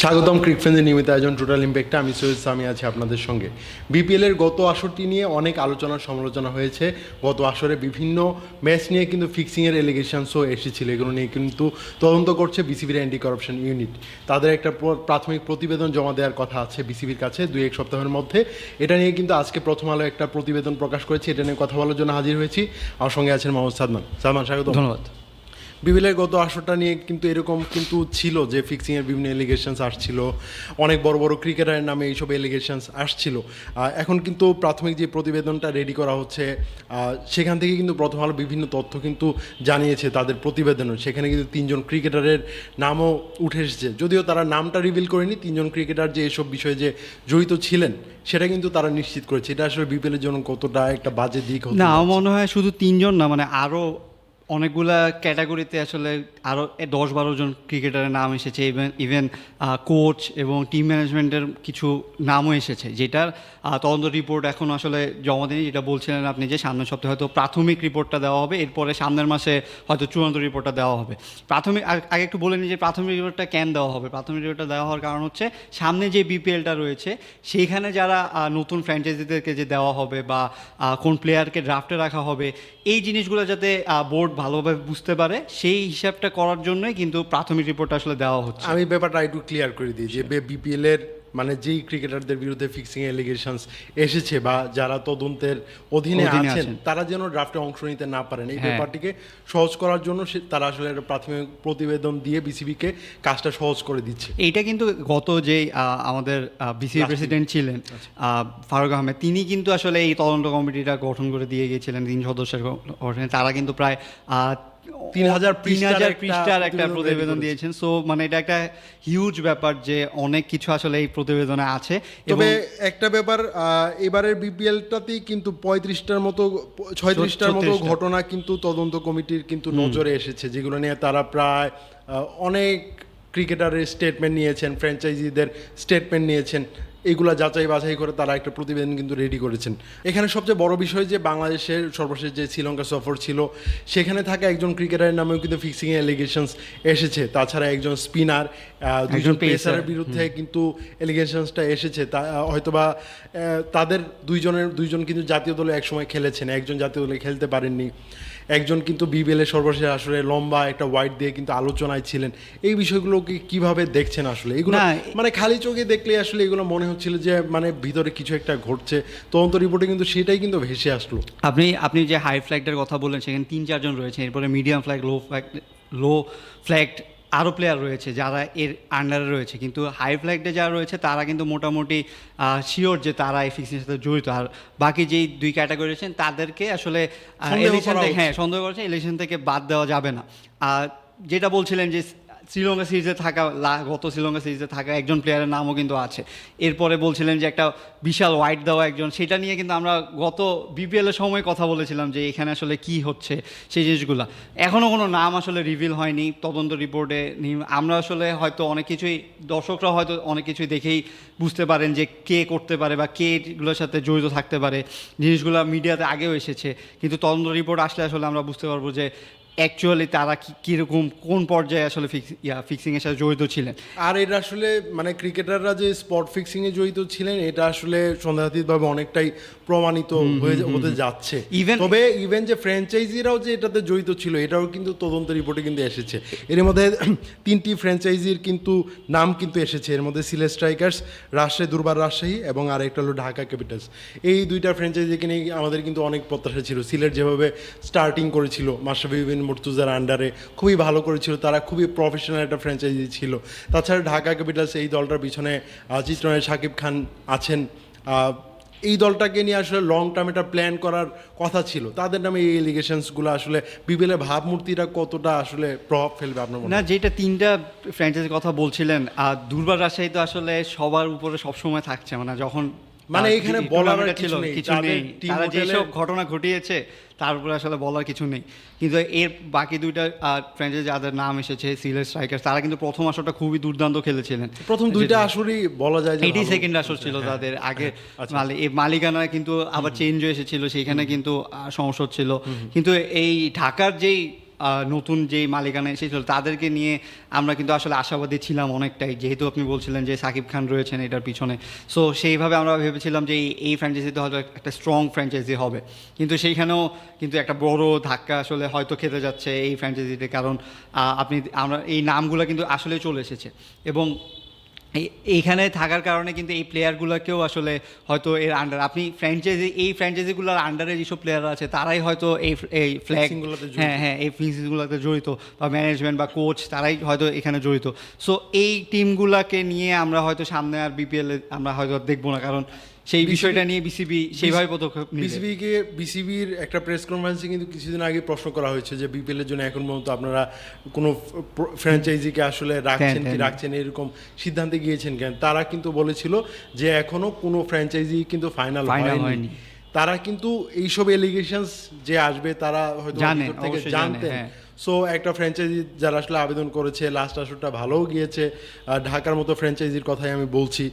স্বাগতম ক্রিকফেন্সের নিয়মিত আয়োজন টোটাল ইম্প্যাক্টে আমি সৈয়দ সামি আছি আপনাদের সঙ্গে। বিপিএল এর গত আসরটি নিয়ে অনেক আলোচনা, সমালোচনা হয়েছে। গত আসরে বিভিন্ন ম্যাচ নিয়ে কিন্তু ফিক্সিংয়ের এলিগেশনসও এসেছিল। এগুলো নিয়ে কিন্তু তদন্ত করছে বিসিবির অ্যান্টি কারাপশন ইউনিট তাদের একটা প্রাথমিক প্রতিবেদন জমা দেওয়ার কথা আছে বিসিবির কাছে দুই এক সপ্তাহের মধ্যে। এটা নিয়ে কিন্তু আজকে প্রথম আলো একটা প্রতিবেদন প্রকাশ করেছে। এটা নিয়ে কথা বলার জন্য হাজির হয়েছি। আমার সঙ্গে আছেন মোহাম্মদ সাদমান। সাদমান স্বাগত ধন্যবাদ। বিপিএলের গত আসরটা নিয়ে কিন্তু এরকম কিন্তু ছিল যে ফিক্সিংয়ের বিভিন্ন এলিগেশনস আসছিল। অনেক বড় বড় ক্রিকেটারের নামে এইসব এলিগেশনস আসছিল। এখন কিন্তু প্রাথমিক যে প্রতিবেদনটা রেডি করা হচ্ছে সেখান থেকে কিন্তু প্রথম আলো বিভিন্ন তথ্য কিন্তু জানিয়েছে তাদের প্রতিবেদনে। সেখানে কিন্তু তিনজন ক্রিকেটারের নামও উঠে এসেছে। যদিও তারা নামটা রিভিল করেনি তিনজন ক্রিকেটার যে এসব বিষয়ে যে জড়িত ছিলেন সেটা কিন্তু তারা নিশ্চিত করেছে। এটা আসলে বিপিএলের জন্য কতটা একটা বাজে দিক না আমার মনে হয় শুধু তিনজন না মানে আরও অনেকগুলা ক্যাটাগরিতে আসলে আরও দশ বারো জন ক্রিকেটারের নাম এসেছে ইভেন ইভেন কোচ এবং টিম ম্যানেজমেন্টের কিছু নামও এসেছে, যেটার তদন্ত রিপোর্ট এখন আসলে জমা দেয়নি, যেটা বলছিলেন আপনি যে সামনের সপ্তাহে হয়তো প্রাথমিক রিপোর্টটা দেওয়া হবে, এরপরে সামনের মাসে হয়তো চূড়ান্ত রিপোর্টটা দেওয়া হবে। প্রাথমিক আগে একটু বলে নিই যে প্রাথমিক রিপোর্টটা কেন দেওয়া হবে? প্রাথমিক রিপোর্টটা দেওয়া হওয়ার কারণ হচ্ছে, সামনে যে বিপিএলটা রয়েছে, সেইখানে যারা নতুন ফ্র্যাঞ্চাইজিদেরকে যে দেওয়া হবে বা কোন প্লেয়ারকে ড্রাফটে রাখা হবে, এই জিনিসগুলো যাতে বোর্ড ভালোভাবে বুঝতে পারে সেই হিসাবটা করার জন্যই কিন্তু প্রাথমিক রিপোর্টটা আসলে দেওয়া হচ্ছে। আমি ব্যাপারটা একটু ক্লিয়ার করে দিই যে বিপিএল এর মানে যেই ক্রিকেটারদের বিরুদ্ধে ফিক্সিং এলিগেশনস এসেছে বা যারা তদন্তের অধীনে আছেন। তারা যেন ড্রাফটে অংশ নিতে না পারেন। এই হ্যাঁ। ব্যাপারটিকে সহজ করার জন্য সে- তারা আসলে একটা প্রাথমিক প্রতিবেদন দিয়ে বিসিবিকে কাজটা সহজ করে দিচ্ছে। এইটা কিন্তু গত যে আমাদের বিসিবি প্রেসিডেন্ট ছিলেন আহ, ফারুক আহমেদ তিনি কিন্তু আসলে এই তদন্ত কমিটিটা গঠন করে দিয়ে গিয়েছিলেন তিন সদস্যের গঠনে। তারা কিন্তু প্রায় তিন হাজার তিন হাজার পৃষ্ঠার একটা প্রতিবেদন। দিয়েছেন। সো মানে এটা একটা হিউজ ব্যাপার যে অনেক কিছু আসলে এই প্রতিবেদনে আছে। তবে একটা ব্যাপার আহ, এবারের বিপিএলটাতেই কিন্তু পঁয়ত্রিশটার মতো ছয়ত্রিশটার মতো ঘটনা কিন্তু তদন্ত কমিটির কিন্তু নজরে এসেছে যেগুলো নিয়ে তারা প্রায় আহ, অনেক ক্রিকেটারের স্টেটমেন্ট নিয়েছেন ফ্র্যাঞ্চাইজিদের স্টেটমেন্ট নিয়েছেন। এগুলা যাচাই বাছাই করে তারা একটা প্রতিবেদন কিন্তু রেডি করেছেন। এখানে সবচেয়ে বড় বিষয় যে বাংলাদেশের সর্বশেষ যে শ্রীলঙ্কা সফর ছিল সেখানে থাকা একজন ক্রিকেটারের নামেও কিন্তু ফিক্সিং এলিগেশনস এসেছে। তাছাড়া একজন স্পিনার দুজন পেসারের বিরুদ্ধে কিন্তু এলিগেশনসটা এসেছে। তা হয়তোবা তাদের দুইজনের দুইজন কিন্তু জাতীয় দলে একসময় খেলেছেন। একজন জাতীয় দলে খেলতে পারেননি। একজন কিন্তু বিবেলে সর্বশেষ আসলে লম্বা একটা ওয়াইট দিয়ে কিন্তু আলোচনায় ছিলেন। এই বিষয়গুলোকে কীভাবে দেখছেন আসলে? এগুলো মানে খালি চোখে দেখলে আসলে এগুলো মনে হচ্ছিল যে মানে ভিতরে কিছু একটা ঘটছে। তদন্ত রিপোর্টে কিন্তু সেটাই কিন্তু ভেসে আসলো। আপনি আপনি যে হাই ফ্ল্যাগটার কথা বললেন সেখানে তিন চারজন রয়েছে এরপরে medium flag low flag low flag আরও প্লেয়ার রয়েছে যারা এর আন্ডারে রয়েছে। কিন্তু হাই ফ্লাইটে যারা রয়েছে তারা কিন্তু মোটামুটি শিওর যে তারা এই ফিক্সিংয়ের সাথে জড়িত। আর বাকি যেই দুই ক্যাটাগরি রয়েছেন তাদেরকে আসলে ইলেকশন থেকে হ্যাঁ সন্দেহ করেছে ইলেকশন থেকে বাদ দেওয়া যাবে না। আর যেটা বলছিলেন যে শ্রীলঙ্কা সিরিজে থাকা গত শ্রীলঙ্কা সিরিজে থাকা একজন প্লেয়ারের নামও কিন্তু আছে। এরপরে বলছিলেন যে একটা বিশাল হোয়াইট দেওয়া একজন, সেটা নিয়ে কিন্তু আমরা গত বিপিএল এর সময় কথা বলেছিলাম যে এখানে আসলে কি হচ্ছে সেই জিনিসগুলো। এখনও কোনো নাম আসলে রিভিল হয়নি, তদন্ত রিপোর্টে আমরা আসলে হয়তো অনেক কিছুই, দর্শকরা হয়তো অনেক কিছুই দেখেই বুঝতে পারেন যে কে করতে পারে বা কে এগুলোর সাথে জড়িত থাকতে পারে। জিনিসগুলো মিডিয়াতে আগেও এসেছে, কিন্তু তদন্ত রিপোর্ট আসলে আসলে আমরা বুঝতে পারব যে অ্যাকচুয়ালি তারা কি কীরকম কোন পর্যায়ে আসলে ফিক্স ইয়া ফিক্সিংয়ের সাথে জড়িত ছিলেন? আর এটা আসলে মানে ক্রিকেটাররা যে স্পট ফিক্সিংয়ে জড়িত ছিলেন এটা আসলে সন্দেহাতীতভাবে অনেকটাই প্রমাণিত হয়ে হতে যাচ্ছে। ইভেন তবে ইভেন যে ফ্র্যাঞ্চাইজিরাও যে এটাতে জড়িত ছিল এটাও কিন্তু তদন্ত রিপোর্টে কিন্তু এসেছে। এর মধ্যে তিনটি ফ্র্যাঞ্চাইজির কিন্তু নাম কিন্তু এসেছে। এর মধ্যে সিলেট স্ট্রাইকার্স রাজশাহী দুর্বার রাজশাহী এবং আর একটা হলো ঢাকা ক্যাপিটালস। এই দুইটা ফ্র্যাঞ্চাইজিকে নিয়ে আমাদের কিন্তু অনেক প্রত্যাশা ছিল। সিলেট যেভাবে স্টার্টিং করেছিল মাশরাফি বিন মুর্তুজার আন্ডারে খুবই ভালো করেছিল। তারা খুবই প্রফেশনাল একটা ফ্র্যাঞ্চাইজি ছিল। তাছাড়া ঢাকা ক্যাপিটালস এই দলটার পিছনে চিত্রনায়ক সাকিব খান আছেন। এই দলটাকে নিয়ে আসলে লং টার্ম একটা প্ল্যান করার কথা ছিল। তাদের নামে এই এলিগেশনসগুলো আসলে বিপিএলের ভাবমূর্তিটা কতটা আসলে প্রভাব ফেলবে আপনার না? যেটা তিনটা ফ্র্যাঞ্চাইজির কথা বলছিলেন আর দুর্বার রাজশাহী তো আসলে সবার উপরে সবসময় থাকছে। মানে যখন মানে এখানে বলার tournament-টা কিছু নেই। কিছু নেই। তারা যেসব ঘটনা ঘটিয়েছে তার উপরে আসলে বলার কিছু নেই। কিন্তু এর বাকি দুইটা ফ্র্যাঞ্চাইজি যাদের নাম এসেছে সিলেট স্ট্রাইকার তারা কিন্তু প্রথম আসরটা খুবই দুর্দান্ত খেলেছিলেন। প্রথম দুইটা আসরই বলা যায় এটি সেকেন্ড আসর ছিল তাদের। আগে আচ্ছা। মালি- এই মালিকানা কিন্তু আবার চেঞ্জ হয়ে এসেছিল সেইখানে কিন্তু সমস্যা হচ্ছিল। কিন্তু এই ঢাকার যেই নতুন যেই মালিকানা এসেছিল, তাদেরকে নিয়ে আমরা কিন্তু আসলে আশাবাদী ছিলাম অনেকটাই। যেহেতু আপনি বলছিলেন যে সাকিব খান রয়েছেন এটার পিছনে। সো সেইভাবে আমরা ভেবেছিলাম যে এই- ফ্র্যাঞ্চাইজি ফ্র্যাঞ্চাইজিতে হয়তো একটা স্ট্রং ফ্র্যাঞ্চাইজি হবে। কিন্তু সেইখানেও কিন্তু একটা বড় ধাক্কা আসলে হয়তো খেতে যাচ্ছে এই ফ্র্যাঞ্চাইজিতে কারণ আপনি, আমরা, এই নামগুলো কিন্তু আসলে চলে এসেছে। এবং এইখানে থাকার কারণে কিন্তু এই প্লেয়ারগুলোকেও আসলে হয়তো এর আন্ডার আপনি ফ্র্যাঞ্চাইজি এই ফ্র্যাঞ্চাইজিগুলোর আন্ডারে যেসব প্লেয়ার আছে তারাই হয়তো এই এই ফ্ল্যাগ। হ্যাঁ হ্যাঁ এই ফিক্সিংগুলোতে জড়িত বা ম্যানেজমেন্ট বা কোচ তারাই হয়তো এখানে জড়িত সো এই টিমগুলোকে নিয়ে আমরা হয়তো সামনে আর বিপিএলে আমরা হয়তো দেখব না কারণ সেই বিষয়টা নিয়ে বিসিবি সেইভাবে পদক্ষেপ বিসিবিকে বিসিবির একটা প্রেস কনফারেন্সে কিন্তু কিছুদিন আগে প্রশ্ন করা হয়েছে যে বিপিএল এর জন্য এখন পর্যন্ত আপনারা কোনো ফ্র্যাঞ্চাইজিকে আসলে রাখছেন কি রাখছেন এরকম সিদ্ধান্তে গিয়েছেন কেন? তারা কিন্তু বলেছিল যে এখনও কোনো ফ্র্যাঞ্চাইজি কিন্তু ফাইনাল হয়নি। তারা কিন্তু এইসব এলিগেশনস যে আসবে তারা হয়তো থেকে জানতেন। হ্যাঁ। সো একটা ফ্র্যাঞ্চাইজি যারা আসলে আবেদন করেছে লাস্ট আসরটা ভালোও গিয়েছে ঢাকার মতো ফ্র্যাঞ্চাইজির কথাই আমি বলছি।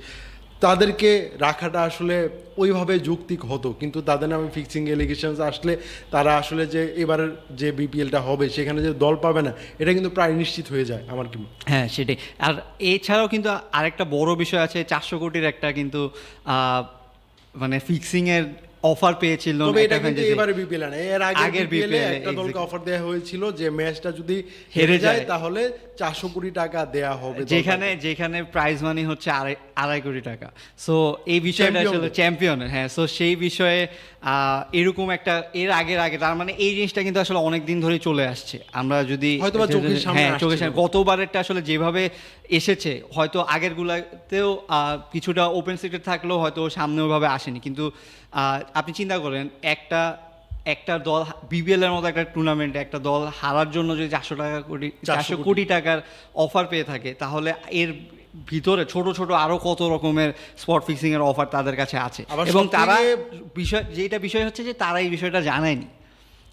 তাদেরকে রাখাটা আসলে ওইভাবে যৌক্তিক হতো, কিন্তু তাদের নামে ফিক্সিং এলিগেশনস আসলে তারা আসলে যে এবার যে বিপিএলটা হবে সেখানে যে দল পাবে না, এটা কিন্তু প্রায় নিশ্চিত হয়ে যায় আমার কি হ্যাঁ। সেটাই। আর এছাড়াও কিন্তু আরেকটা বড় বিষয় আছে, চারশো কোটির একটা কিন্তু মানে ফিক্সিং এর অফার পেয়েছিল তবে এটা কিন্তু এবারে বিপিএল না এর আগের বিপিএল একটা দলকে অফার হয়েছিল যে ম্যাচটা যদি হেরে যায়। তাহলে চারশো কোটি টাকা দেয়া হবে যেখানে যেখানে প্রাইজ মানি হচ্ছে আড়াই কোটি টাকা। সো এই বিষয়টা আসলে। চ্যাম্পিয়নের হ্যাঁ সো সেই বিষয়ে এরকম একটা এর আগের আগে তার মানে এই জিনিসটা কিন্তু আসলে অনেক দিন ধরেই চলে আসছে। আমরা যদি চোখের সামনে হ্যাঁ চোখের সামনে গতবারেরটা আসলে যেভাবে এসেছে হয়তো আগের গুলাতেও আহ, কিছুটা ওপেন সিটেড থাকলেও হয়তো সামনে ওভাবে আসেনি। কিন্তু আহ, আপনি চিন্তা করেন একটা একটা দল বিবিএল এর মতো একটা টুর্নামেন্টে একটা দল হারার জন্য যদি চারশো টাকা কোটি চারশো কোটি। টাকার অফার পেয়ে থাকে তাহলে এর ভিতরে ছোট ছোট আরও কত রকমের স্পট ফিক্সিং এর অফার তাদের কাছে আছে। এবং তারা বিষয় যেটা বিষয় হচ্ছে যে তারা এই বিষয়টা জানায়নি।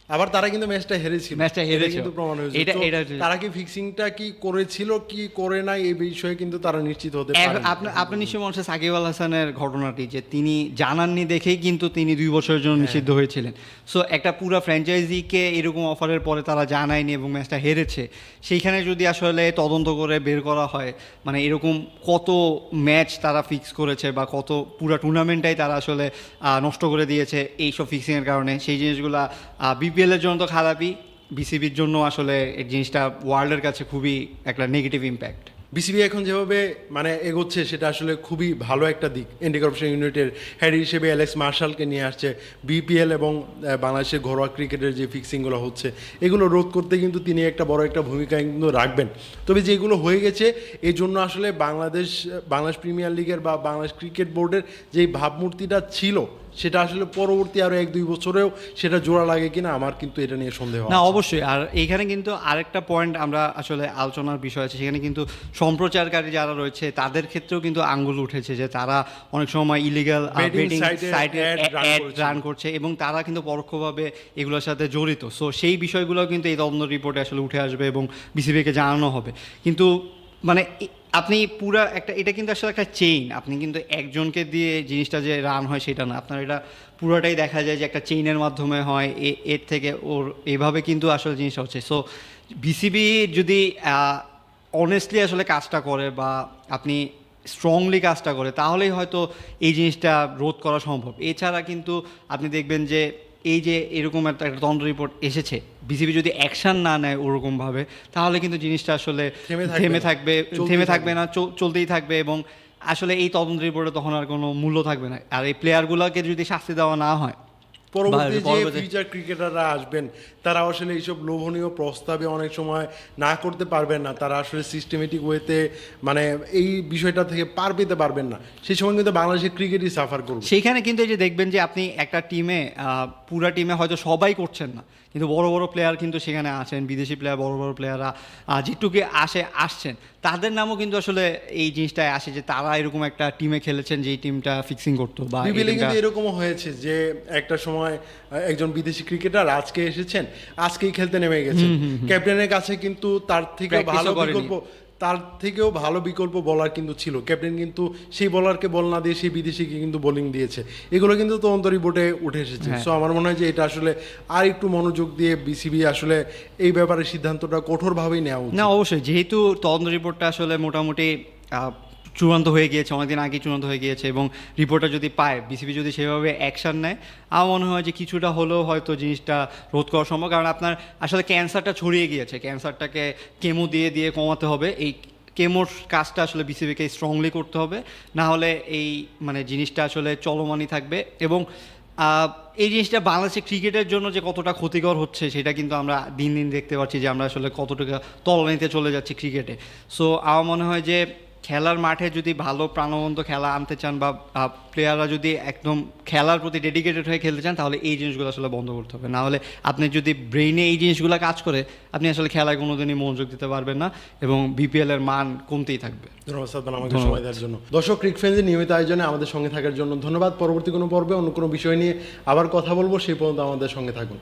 আবার তারা কিন্তু ম্যাচটা হেরেছিল। ম্যাচটা এটা হেরেছিল। কিন্তু প্রমাণ হয়েছে। এটা- এটা তারা কি ফিক্সিংটা কি করেছিল কি করে নাই এই বিষয়ে কিন্তু তারা নিশ্চিত হতে পারে আপনার আপনি নিশ্চয়ই মনে হচ্ছে সাকিব আল হাসানের ঘটনাটি যে তিনি জানাননি দেখেই কিন্তু তিনি দুই বছরের জন্য হ্যাঁ। নিষিদ্ধ হয়েছিলেন। সো একটা পুরো ফ্র্যাঞ্চাইজিকে এরকম অফারের পরে তারা জানায়নি এবং ম্যাচটা হেরেছে। সেইখানে যদি আসলে তদন্ত করে বের করা হয় মানে এরকম কত ম্যাচ তারা ফিক্স করেছে বা কত পুরো টুর্নামেন্টটাই তারা আসলে নষ্ট করে দিয়েছে এইসব ফিক্সিংয়ের কারণে সেই জিনিসগুলা বিপিএল এর জন্য তো খারাপই। বিসিবির জন্য আসলে এই জিনিসটা ওয়ার্ল্ডের কাছে খুবই একটা নেগেটিভ ইম্প্যাক্ট বিসিবি এখন যেভাবে মানে এগোচ্ছে, সেটা আসলে খুবই ভালো একটা দিক। এন্টি করাপশন ইউনিটের হেড হিসেবে অ্যালেক্স মার্শালকে নিয়ে আসছে বিপিএল এবং বাংলাদেশের ঘরোয়া ক্রিকেটের যে ফিক্সিংগুলো হচ্ছে, এগুলো রোধ করতে কিন্তু তিনি একটা বড় একটা ভূমিকা কিন্তু রাখবেন। তবে যেগুলো হয়ে গেছে এই জন্য আসলে বাংলাদেশ বাংলাদেশ প্রিমিয়ার লিগের বা বাংলাদেশ ক্রিকেট বোর্ডের যেই ভাবমূর্তিটা ছিল সেটা আসলে পরবর্তী আরও এক দুই বছরেও সেটা জোড়া লাগে কিনা আমার কিন্তু এটা নিয়ে সন্দেহ না অবশ্যই। আর এইখানে কিন্তু আরেকটা পয়েন্ট আমরা আসলে আলোচনার বিষয় আছে। সেখানে কিন্তু সম্প্রচারকারী যারা রয়েছে তাদের ক্ষেত্রেও কিন্তু আঙ্গুল উঠেছে যে তারা অনেক সময় ইলিগাল বেটিং সাইটে। রান করছে। এবং তারা কিন্তু পরোক্ষভাবে এগুলোর সাথে জড়িত। সো সেই বিষয়গুলো কিন্তু এই তদন্ত রিপোর্টে আসলে উঠে আসবে এবং বিসিবিকে জানানো হবে। কিন্তু মানে আপনি পুরা একটা, এটা কিন্তু আসলে একটা চেইন আপনি কিন্তু একজনকে দিয়ে জিনিসটা যে রান হয় সেটা না। আপনার এটা পুরোটাই দেখা যায় যে একটা চেইনের মাধ্যমে হয়। এ- এর থেকে ওর, এভাবে কিন্তু আসলে জিনিসটা হচ্ছে। সো বিসিবি যদি অনেস্টলি আসলে কাজটা করে বা আপনি স্ট্রংলি কাজটা করে, তাহলেই হয়তো এই জিনিসটা রোধ করা সম্ভব। এছাড়া কিন্তু আপনি দেখবেন যে এই যে এরকম একটা তদন্ত রিপোর্ট এসেছে বিসিবি যদি অ্যাকশন না নেয় ওরকমভাবে তাহলে কিন্তু জিনিসটা আসলে থেমে থাকবে থেমে থাকবে না চলতেই থাকবে এবং আসলে এই তদন্ত রিপোর্টে তখন আর কোনো মূল্য থাকবে না। আর এই প্লেয়ারগুলোকে যদি শাস্তি দেওয়া না হয় পরবর্তী যে ফিউচার ক্রিকেটাররা আসবেন তারা আসলে এইসব লোভনীয় প্রস্তাবে অনেক সময় না করতে পারবেন না। তারা আসলে সিস্টেমেটিক ওয়েতে মানে এই বিষয়টা থেকে পার পেতে পারবেন না। সেই সময় কিন্তু বাংলাদেশের ক্রিকেটই সাফার করবে। সেইখানে কিন্তু এই যে দেখবেন যে আপনি একটা টিমে পুরা টিমে হয়তো সবাই করছেন না। কিন্তু বড় বড় প্লেয়ার কিন্তু সেখানে আছেন বিদেশি প্লেয়ার বড় বড় প্লেয়াররা যেটুকু আসে আসছেন। তাদের নামও কিন্তু আসলে এই জিনিসটায় আসে যে তারা এরকম একটা টিমে খেলেছেন যেই টিমটা ফিক্সিং করতো বা কিন্তু এরকমও হয়েছে যে একটা সময় একজন বিদেশি ক্রিকেটার আজকে এসেছেন আজকেই খেলতে নেমে গেছেন। ক্যাপ্টেনের কাছে কিন্তু তার থেকে ভালো বিকল্প তার থেকেও ভালো বিকল্প বলার কিন্তু ছিল। ক্যাপ্টেন কিন্তু সেই বলারকে বল না দিয়ে সেই বিদেশিকে কিন্তু বোলিং দিয়েছে। এগুলো কিন্তু তদন্ত রিপোর্টে উঠে এসেছে। হ্যাঁ। সো আমার মনে হয় যে এটা আসলে আর একটু মনোযোগ দিয়ে বিসিবি আসলে এই ব্যাপারে সিদ্ধান্তটা কঠোরভাবেই নেওয়া উচিত। না অবশ্যই। যেহেতু তদন্ত রিপোর্টটা আসলে মোটামুটি চূড়ান্ত হয়ে গিয়েছে অনেকদিন আগে চূড়ান্ত হয়ে গিয়েছে এবং রিপোর্টটা যদি পায়, বিসিবি যদি সেভাবে অ্যাকশন নেয়, আমার মনে হয় যে কিছুটা হলেও হয়তো জিনিসটা রোধ করা সম্ভব। কারণ আপনার আসলে ক্যান্সারটা ছড়িয়ে গিয়েছে, ক্যান্সারটাকে কেমো দিয়ে দিয়ে কমাতে হবে। এই কেমোর কাজটা আসলে বিসিবিকে স্ট্রংলি করতে হবে। না হলে এই মানে জিনিসটা আসলে চলমানই থাকবে এবং এই জিনিসটা বাংলাদেশের ক্রিকেটের জন্য যে কতটা ক্ষতিকর হচ্ছে, সেটা কিন্তু আমরা দিন দিন দেখতে পাচ্ছি যে আমরা আসলে কতটা তলানিতে চলে যাচ্ছি ক্রিকেটে। সো আমার মনে হয় যে খেলার মাঠে যদি ভালো প্রাণবন্ত খেলা আনতে চান বা প্লেয়াররা যদি একদম খেলার প্রতি ডেডিকেটেড হয়ে খেলতে চান তাহলে এই জিনিসগুলো আসলে বন্ধ করতে হবে। না হলে আপনি যদি ব্রেইনে এই জিনিসগুলো কাজ করে আপনি আসলে খেলায় কোনোদিনই মনোযোগ দিতে পারবেন না এবং বিপিএল এর মান কমতেই থাকবে। ধন্যবাদ আমাকে সময় দেওয়ার জন্য। দর্শক ক্রিক ফ্রেন্ডের নিয়মিত আয়োজনে আমাদের সঙ্গে থাকার জন্য ধন্যবাদ। পরবর্তী কোনো পর্বে অন্য কোনো বিষয় নিয়ে আবার কথা বলব সেই পর্যন্ত আমাদের সঙ্গে থাকুন।